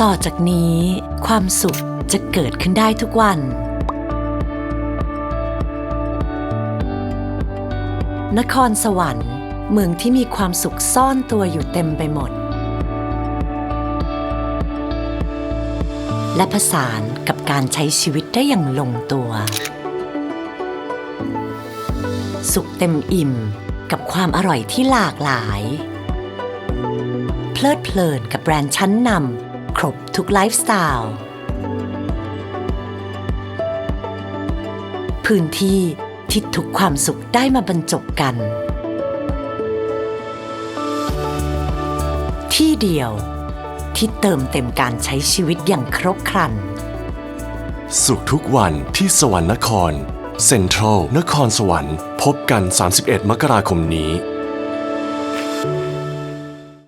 ต่อจากนี้ความสุขจะเกิดขึ้นได้ทุกวัน นครสวรรค์ เมืองที่มีความสุขซ่อนตัวอยู่เต็มไปหมด และผสานกับการใช้ชีวิตได้อย่างลงตัว สุขเต็มอิ่มกับความอร่อยที่หลากหลาย ลิดเพลินกับแบรนด์ชั้นนำครบทุกไลฟ์สไตล์พื้นที่ที่ทุกความสุขได้มาบรรจบกัน ที่เดียวที่เติมเต็มการใช้ชีวิตอย่างครบครัน สุขทุกวันที่สวรรค์นคร เซ็นทรัลนครสวรรค์ พบกัน 31 มกราคมนี้